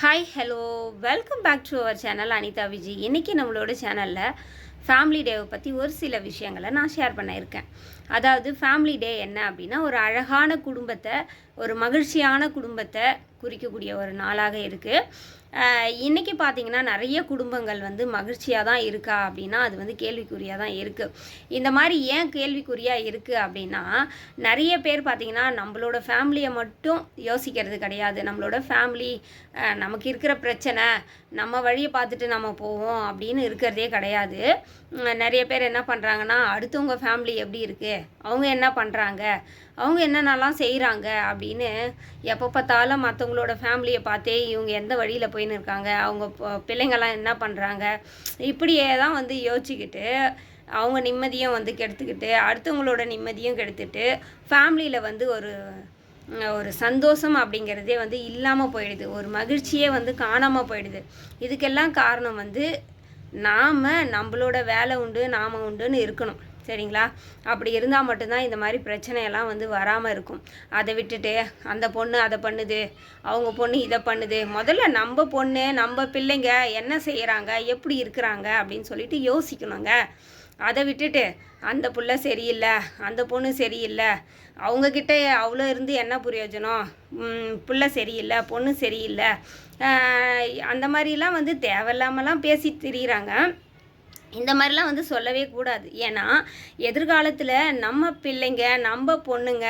Hi hello welcome back to our channel Anitha Viji இன்றைக்கி நம்மளோட சேனலில் ஃபேமிலி டேவை பற்றி ஒரு சில விஷயங்களை நான் ஷேர் பண்ணியிருக்கேன் அதாவது ஃபேமிலி டே என்ன அப்படின்னா ஒரு அழகான குடும்பத்தை ஒரு மகிழ்ச்சியான குடும்பத்தை குறிக்கக்கூடிய ஒரு நாளாக இருக்குது இன்றைக்கி பார்த்தீங்கன்னா நிறைய குடும்பங்கள் வந்து மகிழ்ச்சியாக தான் இருக்கா அப்படின்னா அது வந்து கேள்விக்குறியாக தான் இருக்குது இந்த மாதிரி ஏன் கேள்விக்குறியாக இருக்குது அப்படின்னா நிறைய பேர் பார்த்திங்கன்னா நம்மளோட ஃபேமிலியை மட்டும் யோசிக்கிறது கிடையாது. நம்மளோட ஃபேமிலி நமக்கு இருக்கிற பிரச்சனை நம்ம வழியை பார்த்துட்டு நம்ம போவோம் அப்படின்னு இருக்கிறதே கிடையாது. நிறைய பேர் என்ன பண்ணுறாங்கன்னா அடுத்தவங்க ஃபேமிலி எப்படி இருக்குது அவங்க என்ன பண்ணுறாங்க அவங்க என்னென்னலாம் செய்கிறாங்க அப்படின்னு எப்போ பார்த்தாலும் மற்றவங்களோட ஃபேமிலியை பார்த்தே இவங்க எந்த வழியில் போயின்னு இருக்காங்க? அவங்க பிள்ளைங்கள்லாம் என்ன பண்ணுறாங்க இப்படியே தான் வந்து யோசிச்சுக்கிட்டு அவங்க நிம்மதியும் வந்து கெடுத்துக்கிட்டு அடுத்தவங்களோட நிம்மதியும் கெடுத்துட்டு ஃபேமிலியில் வந்து ஒரு ஒரு சந்தோஷம் அப்படிங்கிறதே வந்து இல்லாமல் போயிடுது. ஒரு மகிழ்ச்சியே வந்து காணாமல் போயிடுது. இதுக்கெல்லாம் காரணம் வந்து நாம் நம்மளோட வேலை உண்டு நாம் உண்டுன்னு இருக்கணும். சரிங்களா? அப்படி இருந்தால் மட்டும்தான் இந்த மாதிரி பிரச்சனையெல்லாம் வந்து வராமல் இருக்கும். அதை விட்டுட்டு அந்த பொண்ணு அதை பண்ணுது அவங்க பொண்ணு இதை பண்ணுது. முதல்ல நம்ம பொண்ணு நம்ம பிள்ளைங்க என்ன செய்கிறாங்க எப்படி இருக்கிறாங்க அப்படின்னு சொல்லிட்டு யோசிக்கணுங்க. அதை விட்டுட்டு அந்த புள்ள சரியில்லை அந்த பொண்ணு சரியில்லை அவங்கக்கிட்ட அவ்வளோ இருந்து என்ன பிரயோஜனம்? புள்ள சரியில்லை பொண்ணு சரியில்லை. அந்த மாதிரிலாம் வந்து தேவையில்லாமலாம் பேசி திரியிறாங்க. இந்த மாதிரிலாம் வந்து சொல்லவே கூடாது. ஏன்னா எதிர்காலத்தில் நம்ம பிள்ளைங்க நம்ம பொண்ணுங்க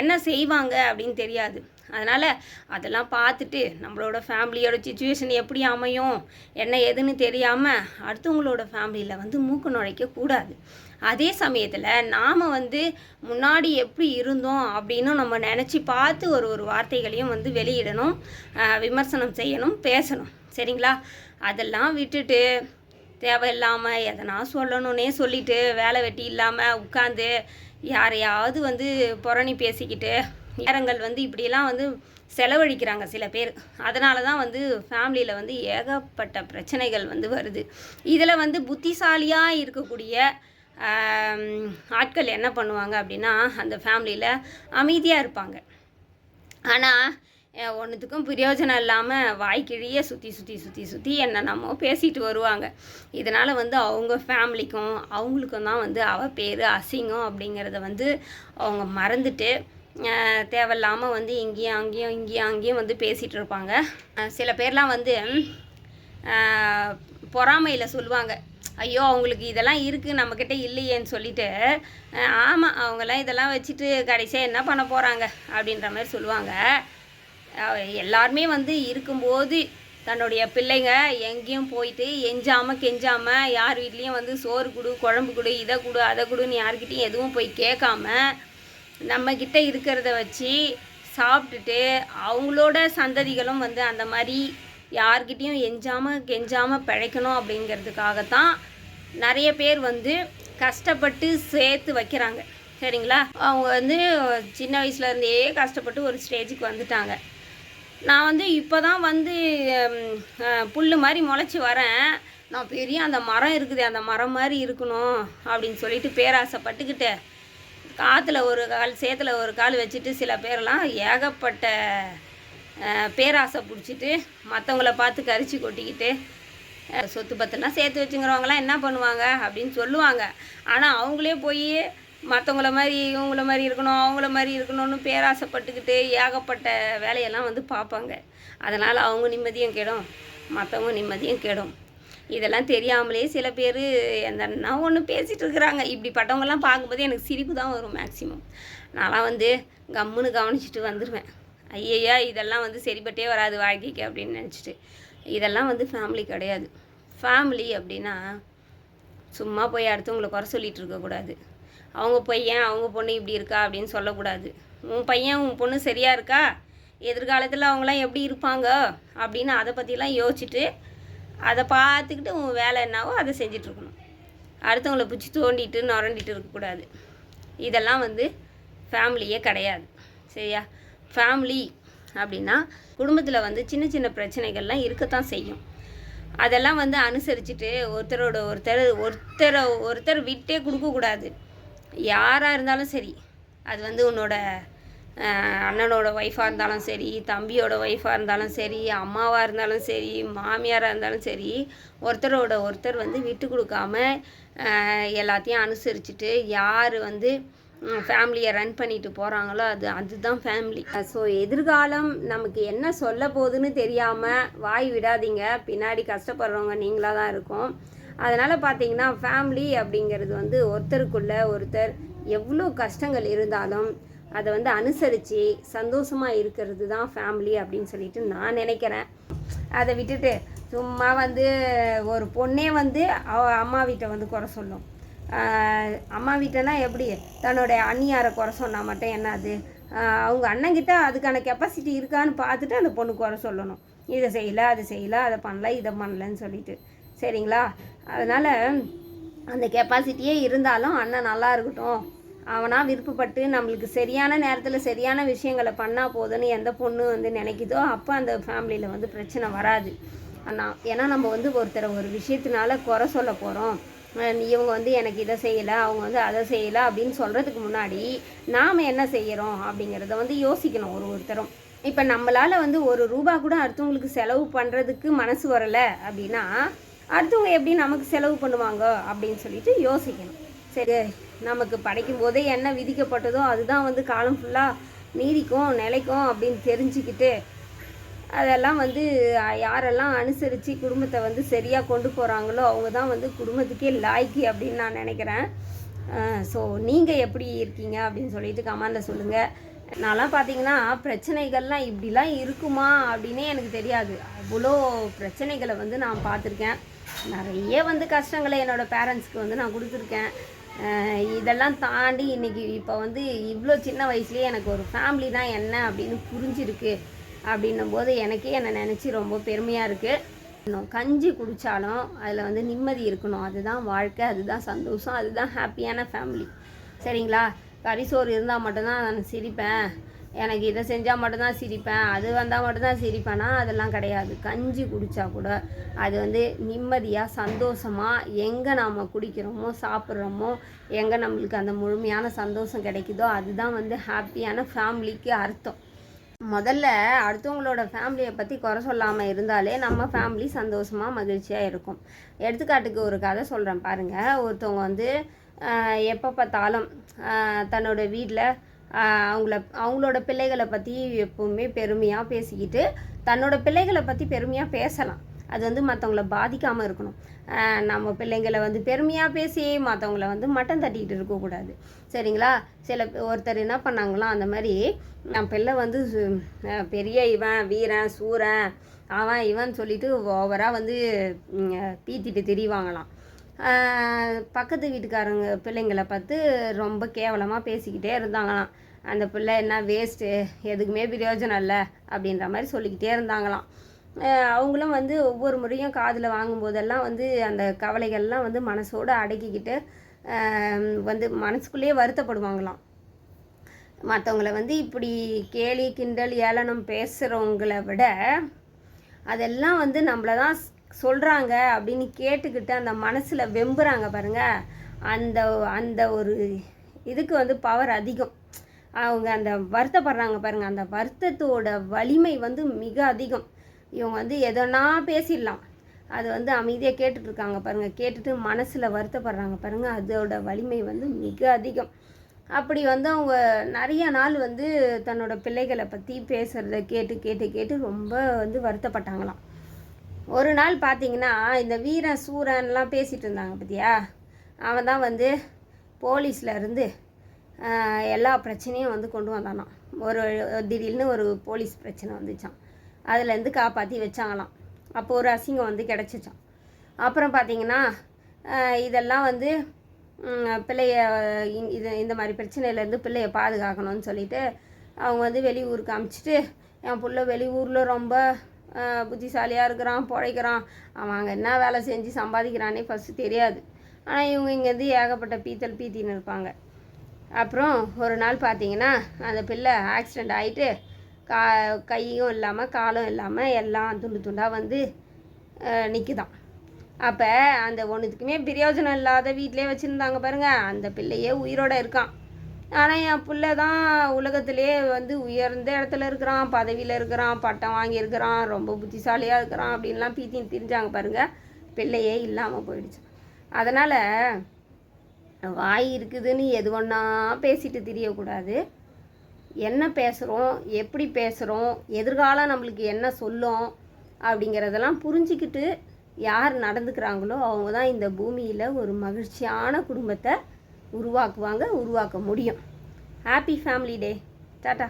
என்ன செய்வாங்க அப்படின்னு தெரியாது. அதனால் அதெல்லாம் பார்த்துட்டு நம்மளோட ஃபேமிலியோட சுச்சுவேஷன் எப்படி அமையும் என்ன எதுன்னு தெரியாமல் அடுத்தவங்களோட ஃபேமிலியில் வந்து மூக்கு நுழைக்கக்கூடாது அதே சமயத்தில் நாம் வந்து முன்னாடி எப்படி இருந்தோம் அப்படின்னு நம்ம நினச்சி பார்த்து ஒரு ஒரு வார்த்தைகளையும் வந்து வெளியிடணும் விமர்சனம் செய்யணும் பேசணும். சரிங்களா? அதெல்லாம் விட்டுட்டு தேவையில்லாமல் எதனா சொல்லணுன்னே சொல்லிட்டு வேலை வெட்டி இல்லாமல் உட்காந்து யாரையாவது வந்து புறணி பேசிக்கிட்டு நேரங்கள் வந்து இப்படியெல்லாம் வந்து செலவழிக்கிறாங்க சில பேர். அதனால தான் வந்து ஃபேமிலியில் வந்து ஏகப்பட்ட பிரச்சனைகள் வந்து வருது. இதில் வந்து புத்திசாலியாக இருக்கக்கூடிய ஆட்கள் என்ன பண்ணுவாங்க அப்படின்னா அந்த ஃபேமிலியில் அமைதியாக இருப்பாங்க. ஆனால் ஒன்றுத்துக்கும் பிரயோஜனம் இல்லாமல் வாய்க்கிழிய சுற்றி சுற்றி சுற்றி சுற்றி என்னென்னமோ பேசிட்டு வருவாங்க. இதனால் வந்து அவங்க ஃபேமிலிக்கும் அவங்களுக்கும் தான் வந்து அவ பேர் அசிங்கம் அப்படிங்கிறத வந்து அவங்க மறந்துட்டு தேவையில்லாமல் வந்து இங்கேயும் அங்கேயும் இங்கேயும் அங்கேயும் வந்து பேசிகிட்டு இருப்பாங்க. சில பேர்லாம் வந்து பொறாமையில் சொல்லுவாங்க. ஐயோ அவங்களுக்கு இதெல்லாம் இருக்குது நம்மக்கிட்ட இல்லையேன்னு சொல்லிட்டு ஆமாம் அவங்கெல்லாம் இதெல்லாம் வச்சுட்டு கடைசியாக என்ன பண்ண போகிறாங்க அப்படின்ற மாதிரி சொல்லுவாங்க. எல்லாருமே வந்து இருக்கும்போது தன்னுடைய பிள்ளைங்க எங்கேயும் போயிட்டு எஞ்சாமல் கெஞ்சாமல் யார் வீட்லேயும் வந்து சோறு கொடு குழம்பு கொடு இதை கொடு அதை கொடுன்னு யார்கிட்டயும் எதுவும் போய் கேட்காம நம்மக்கிட்ட இருக்கிறத வச்சு சாப்பிட்டுட்டு அவங்களோட சந்ததிகளும் வந்து அந்த மாதிரி யார்கிட்டேயும் எஞ்சாமல் கெஞ்சாமல் பிழைக்கணும் அப்படிங்கிறதுக்காகத்தான் நிறைய பேர் வந்து கஷ்டப்பட்டு சேர்த்து வைக்கிறாங்க. சரிங்களா? அவங்க வந்து சின்ன வயசுல இருந்தே கஷ்டப்பட்டு ஒரு ஸ்டேஜுக்கு வந்துட்டாங்க. நான் வந்து இப்போ தான் வந்து புல் மாதிரி முளைச்சி வரேன். நான் பெரிய அந்த மரம் இருக்குது அந்த மரம் மாதிரி இருக்கணும் அப்படின்னு சொல்லிட்டு பேராசைப்பட்டுக்கிட்டு காற்றுல ஒரு கால் சேத்துல ஒரு கால் வச்சுட்டு சில பேரெல்லாம் ஏகப்பட்ட பேராசை பிடிச்சிட்டு மற்றவங்கள பார்த்து கரிச்சு கொட்டிக்கிட்டு சொத்து பத்தெல்லாம் சேர்த்து வச்சுங்கிறவங்களாம் என்ன பண்ணுவாங்க அப்படின்னு சொல்லுவாங்க. ஆனால் அவங்களே போய் மற்றவங்கள மாதிரி இவங்கள மாதிரி இருக்கணும் அவங்கள மாதிரி இருக்கணும்னு பேராசைப்பட்டுக்கிட்டு ஏகப்பட்ட வேலையெல்லாம் வந்து பார்ப்பாங்க. அதனால் அவங்க நிம்மதியும் கெடும் மற்றவங்க நிம்மதியும் கெடும். இதெல்லாம் தெரியாமலே சில பேர் எந்தன்னா ஒன்று பேசிகிட்டு இருக்கிறாங்க. இப்படிப்பட்டவங்கெல்லாம் பார்க்கும்போது எனக்கு சிரிப்பு தான் வரும் மேக்ஸிமம் நான்லாம் வந்து கம்முன்னு கவனிச்சிட்டு வந்துடுவேன் ஐயையா இதெல்லாம் வந்து சரிப்பட்டே வராது வாழ்க்கைக்கு அப்படின்னு நினச்சிட்டு. இதெல்லாம் வந்து ஃபேமிலி கிடையாது. ஃபேமிலி அப்படின்னா சும்மா போய் அடுத்தவங்களை குறை சொல்லிகிட்டு இருக்கக்கூடாது அவங்க பையன் அவங்க பொண்ணு இப்படி இருக்கா அப்படின்னு சொல்லக்கூடாது. உன் பையன் உன் பொண்ணு சரியாக இருக்கா? எதிர்காலத்தில் அவங்களாம் எப்படி இருப்பாங்க? அப்படின்னு அதை பற்றிலாம் யோசிச்சுட்டு அதை பார்த்துக்கிட்டு உன் வேலை என்னவோ அதை செஞ்சிட்ருக்கணும். அடுத்தவங்கள பிடிச்சி தோண்டிட்டு நுரண்டிட்டு இருக்கக்கூடாது. இதெல்லாம் வந்து ஃபேமிலியே கிடையாது. சரியா? ஃபேமிலி அப்படின்னா குடும்பத்தில் வந்து சின்ன சின்ன பிரச்சனைகள்லாம் இருக்கத்தான் செய்யும். அதெல்லாம் வந்து அனுசரிச்சுட்டு ஒருத்தரோட ஒருத்தர் ஒருத்தரை ஒருத்தர் விட்டே கொடுக்கக்கூடாது. யாராக இருந்தாலும் சரி அது வந்து உன்னோட அண்ணனோட ஒய்ஃபாக இருந்தாலும் சரி தம்பியோட ஒய்ஃபாக இருந்தாலும் சரி அம்மாவாக இருந்தாலும் சரி மாமியாராக இருந்தாலும் சரி ஒருத்தரோட ஒருத்தர் வந்து விட்டு கொடுக்காம எல்லாத்தையும் அனுசரிச்சுட்டு யார் வந்து ஃபேமிலியை ரன் பண்ணிட்டு போகிறாங்களோ அது அதுதான் ஃபேமிலி ஸோ எதிர்காலம் நமக்கு என்ன சொல்ல போகுதுன்னு தெரியாமல் வாய் விடாதீங்க. பின்னாடி கஷ்டப்படுறவங்க நீங்களாக தான் இருக்கும். அதனால் பார்த்தீங்கன்னா ஃபேமிலி அப்படிங்கிறது வந்து ஒருத்தருக்குள்ள ஒருத்தர் எவ்வளோ கஷ்டங்கள் இருந்தாலும் அதை வந்து அனுசரித்து சந்தோஷமாக இருக்கிறது தான் ஃபேமிலி அப்படின்னு சொல்லிட்டு நான் நினைக்கிறேன். அதை விட்டுட்டு சும்மா வந்து ஒரு பொண்ணே வந்து அவ அம்மா வீட்டை வந்து குறை சொல்லும். அம்மா வீட்டைனா எப்படி? தன்னுடைய அண்ணியாரை குறை சொன்னால் மட்டும் என்ன அது அவங்க அண்ணங்கிட்ட அதுக்கான கெப்பாசிட்டி இருக்கான்னு பார்த்துட்டு அந்த பொண்ணு குறை சொல்லணும். இதை செய்யல அது செய்யல அதை பண்ணல இதை பண்ணலன்னு சொல்லிட்டு. சரிங்களா? அதனால் அந்த கெப்பாசிட்டியே இருந்தாலும் அண்ணன் நல்லா இருக்கட்டும். அவனாக விருப்பப்பட்டு நம்மளுக்கு சரியான நேரத்தில் சரியான விஷயங்களை பண்ணால் போதும்னு எந்த பொண்ணு வந்து நினைக்குதோ அப்போ அந்த ஃபேமிலியில் வந்து பிரச்சனை வராது. ஆனால் ஏன்னா நம்ம வந்து ஒருத்தரை ஒரு விஷயத்தினால குறை சொல்ல போகிறோம் இவங்க வந்து எனக்கு இதை செய்யலை அவங்க வந்து அதை செய்யலை அப்படின்னு சொல்கிறதுக்கு முன்னாடி நாம் என்ன செய்கிறோம் அப்படிங்கிறத வந்து யோசிக்கணும் ஒரு ஒருத்தரும். இப்போ நம்மளால் வந்து ஒரு ரூபா கூட அடுத்தவங்களுக்கு செலவு பண்ணுறதுக்கு மனசு வரலை அப்படின்னா அடுத்தவங்க எப்படி நமக்கு செலவு பண்ணுவாங்க அப்படின்னு சொல்லிட்டு யோசிக்கணும். சரி. நமக்கு படைக்கும் போதே என்ன விதிக்கப்பட்டதோ அதுதான் வந்து காலம் ஃபுல்லாக நீடிக்கும் நிலைக்கும் அப்படின்னு தெரிஞ்சுக்கிட்டு அதெல்லாம் வந்து யாரெல்லாம் அனுசரித்து குடும்பத்தை வந்து சரியாக கொண்டு போகிறாங்களோ அவங்க தான் வந்து குடும்பத்துக்கே லாய்க்கு அப்படின்னு நான் நினைக்கிறேன். ஸோ நீங்கள் எப்படி இருக்கீங்க அப்படின்னு சொல்லிட்டு கமெண்டில் சொல்லுங்கள் நான்லாம் பார்த்தீங்கன்னா பிரச்சனைகள்லாம் இப்படிலாம் இருக்குமா அப்படின்னே எனக்கு தெரியாது. அவ்வளோ பிரச்சனைகளை வந்து நான் பார்த்துருக்கேன். நிறைய வந்து கஷ்டங்களை என்னோடய பேரண்ட்ஸ்க்கு வந்து நான் கொடுத்துருக்கேன். இதெல்லாம் தாண்டி இன்னைக்கு இப்போ வந்து இவ்வளோ சின்ன வயசுலேயே எனக்கு ஒரு ஃபேமிலி தான் என்ன அப்படின்னு புரிஞ்சிருக்கு அப்படின்னும் போது எனக்கே என்னை நினச்சி ரொம்ப பெருமையாக இருக்குது இன்னும் கஞ்சி குடித்தாலும் அதில் வந்து நிம்மதி இருக்கணும். அதுதான் வாழ்க்கை அதுதான் சந்தோஷம் அதுதான் ஹாப்பியான ஃபேமிலி சரிங்களா? கறிசோறு இருந்தால் மட்டும்தான் நான் சிரிப்பேன். எனக்கு இதை செஞ்சால் மட்டும்தான் சிரிப்பேன் அது வந்தால் மட்டும்தான் சிரிப்பேனா? அதெல்லாம் கிடையாது. கஞ்சி குடித்தா கூட அது வந்து நிம்மதியாக சந்தோஷமாக எங்கே நாம் குடிக்கிறோமோ சாப்பிட்றோமோ எங்கே நம்மளுக்கு அந்த முழுமையான சந்தோஷம் கிடைக்குதோ அதுதான் வந்து ஹாப்பியான ஃபேமிலிக்கு அர்த்தம். முதல்ல அடுத்தவங்களோட ஃபேமிலியை பற்றி குறை சொல்லாமல் இருந்தாலே நம்ம ஃபேமிலி சந்தோஷமாக மகிழ்ச்சியாக இருக்கும். எடுத்துக்காட்டுக்கு ஒரு கதை சொல்கிறேன் பாருங்கள் ஒருத்தவங்க வந்து எப்போ பார்த்தாலும் தன்னோட வீட்டில் அவங்கள அவங்களோட பிள்ளைகளை பற்றி எப்பவுமே பெருமையாக பேசிக்கிட்டு தன்னோட பிள்ளைகளை பற்றி பெருமையாக பேசலாம். அது வந்து மற்றவங்கள பாதிக்காமல் இருக்கணும். நம்ம பிள்ளைங்களை வந்து பெருமையாக பேசி மற்றவங்கள வந்து மட்டம் தட்டிக்கிட்டு இருக்கக்கூடாது சரிங்களா? சில ஒருத்தர் என்ன பண்ணாங்களாம் அந்த மாதிரி நம்ம பிள்ளை வந்து பெரிய இவன் வீரன் சூரன் அவன் இவன் சொல்லிட்டு ஓவராக வந்து பீத்திட்டு திரிவாங்களாம். பக்கத்து வீட்டுக்காரங்க பிள்ளைங்களை பார்த்து ரொம்ப கேவலமாக பேசிக்கிட்டே இருந்தாங்களாம். அந்த பிள்ளை என்ன வேஸ்ட்டு எதுக்குமே பிரயோஜனம் இல்லை அப்படின்ற மாதிரி சொல்லிக்கிட்டே இருந்தாங்களாம். அவங்களும் வந்து ஒவ்வொரு முறையும் காதில் வாங்கும்போதெல்லாம் வந்து அந்த கவலைகள்லாம் வந்து மனசோடு அடக்கிக்கிட்டு வந்து மனசுக்குள்ளேயே வருத்தப்படுவாங்களாம். மற்றவங்கள வந்து இப்படி கேலி கிண்டல் ஏளனம் பேசுகிறவங்கள விட அதெல்லாம் வந்து நம்மளை தான் சொல்கிறாங்க அப்படின்னு கேட்டுக்கிட்டு அந்த மனசில் வெம்புறாங்க பாருங்கள் அந்த அந்த ஒரு இதுக்கு வந்து பவர் அதிகம். அவங்க அந்த வருத்தப்படுறாங்க பாருங்கள் அந்த வருத்தத்தோட வலிமை வந்து மிக அதிகம். இவங்க வந்து எதனா பேசிடலாம். அது வந்து அமைதியாக கேட்டுட்ருக்காங்க பாருங்கள் கேட்டுட்டு மனசில் வருத்தப்படுறாங்க பாருங்கள் அதோட வலிமை வந்து மிக அதிகம். அப்படி வந்து அவங்க நிறைய நாள் வந்து தன்னோட பிள்ளைகளை பற்றி பேசுகிறத கேட்டு கேட்டு கேட்டு ரொம்ப வந்து வருத்தப்பட்டாங்களாம். ஒரு நாள் பார்த்தீங்கன்னா இந்த வீரன் சூரன்லாம் பேசிகிட்டு இருந்தாங்க பார்த்தியா அவன் தான் வந்து போலீஸில் இருந்து எல்லா பிரச்சனையும் வந்து கொண்டு வந்தானாம். ஒரு திடீர்னு ஒரு போலீஸ் பிரச்சனை வந்துச்சான் அதுலேருந்து காப்பாற்றி வச்சாங்களாம். அப்போ ஒரு அசிங்கம் வந்து கிடச்சிச்சான் அப்புறம் பார்த்தீங்கன்னா இதெல்லாம் வந்து பிள்ளைய இது இந்த மாதிரி பிரச்சனையிலேருந்து பிள்ளைய பாதுகாக்கணும்னு சொல்லிட்டு அவங்க வந்து வெளியூருக்கு அமுச்சிட்டு என் பிள்ளை வெளியூரில் ரொம்ப புத்திசாலியாக இருக்கிறான் பிழைக்கிறான். அவன் அங்கே என்ன வேலை செஞ்சு சம்பாதிக்கிறானே ஃபஸ்ட்டு தெரியாது. ஆனால் இவங்க இங்கேருந்து ஏகப்பட்ட பீத்தல் பீத்தின்னு இருப்பாங்க. அப்புறம் ஒரு நாள் பார்த்தீங்கன்னா அந்த பிள்ளை ஆக்சிடெண்ட் ஆகிட்டு கா கையும் இல்லாமல் காலும் இல்லாமல் எல்லாம் துண்டு துண்டாக வந்து நிற்குதான் அப்போ அந்த ஒன்றுத்துக்குமே பிரயோஜனம் இல்லாத வீட்டிலே வச்சுருந்தாங்க பாருங்கள் அந்த பிள்ளையே உயிரோட இருக்கான். ஆனால் என் பிள்ளை தான் உலகத்திலே வந்து உயர்ந்த இடத்துல இருக்கிறான் பதவியில் இருக்கிறான் பட்டம் வாங்கியிருக்கிறான் ரொம்ப புத்திசாலியாக இருக்கிறான் அப்படின்லாம் பீத்தின்னு திரிஞ்சாங்க பாருங்கள் பிள்ளையே இல்லாமல் போயிடுச்சு. அதனால் வாய் இருக்குதுன்னு எது ஒன்றா பேசிட்டு தெரியக்கூடாது. என்ன பேசுகிறோம் எப்படி பேசுகிறோம் எதிர்காலம் நம்மளுக்கு என்ன சொல்லும் அப்படிங்கிறதெல்லாம் புரிஞ்சிக்கிட்டு யார் நடந்துக்கிறாங்களோ அவங்க தான் இந்த பூமியில் ஒரு மகிழ்ச்சியான குடும்பத்தை உருவாக்குவாங்க உருவாக்க முடியும். ஹாப்பி ஃபேமிலி டே டாட்டா